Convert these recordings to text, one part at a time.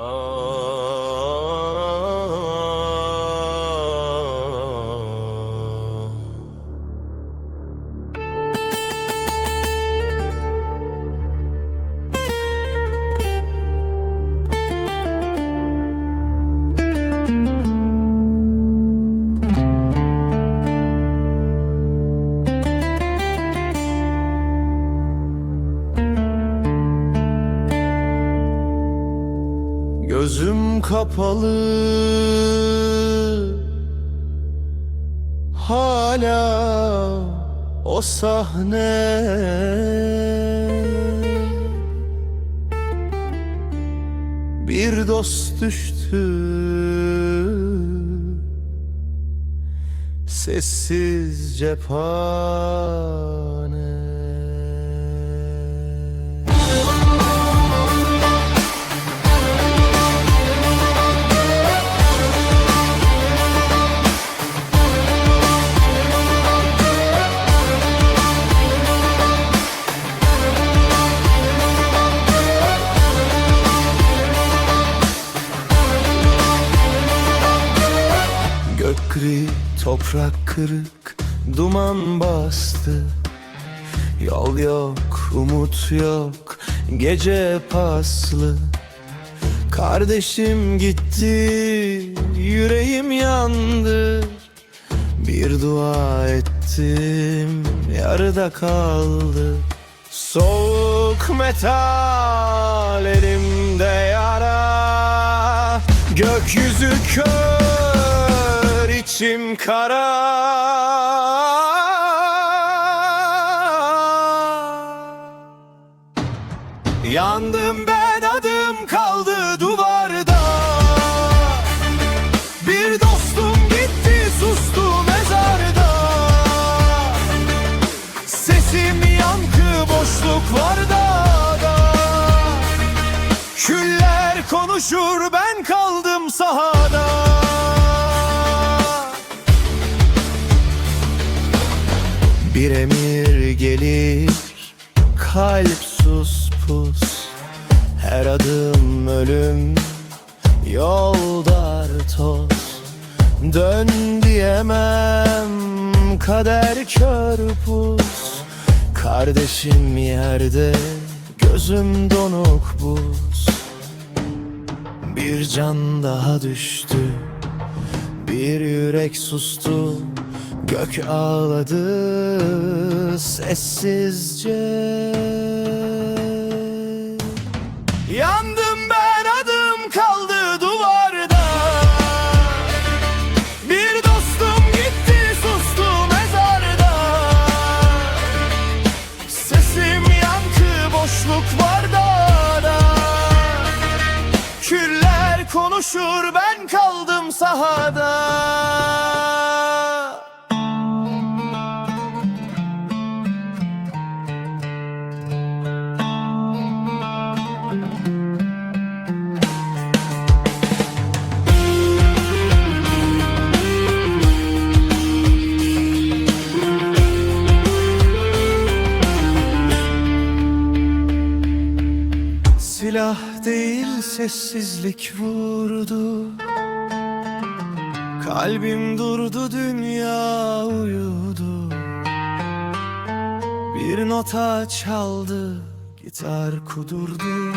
Oh. Kapalı. Hala o sahne. Bir dost düştü. Sessiz cephane Gök gri, toprak kırık, duman bastı. Yol yok, umut yok, gece paslı. Kardeşim gitti, yüreğim yandı. Bir dua ettim, yarıda kaldı. Soğuk metal elimde yara Gökyüzü kör, içim kara. Yandım ben adım kaldı duvarda. Bir dostum gitti sustu mezarda. Sesim yankı boşluk var Küller konuşur ben kaldım sahada Bir emir gelir kalp sus pus. Her adım ölüm yol dar toz. Dön diyemem kader kör pus. Kardeşim yerde gözüm donuk buz. Bir can daha düştü bir yürek sustu Gök ağladı sessizce. Yandım ben adım kaldı duvarda. Bir dostum gitti sustu mezarda. Sesim yankı boşluk var dağda. Küller konuşur ben kaldım sahada Silah değil sessizlik vurdu. Kalbim durdu dünya uyudu. Bir nota çaldı gitar kudurdu.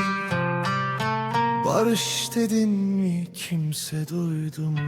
Barış dedin mi kimse duydu mu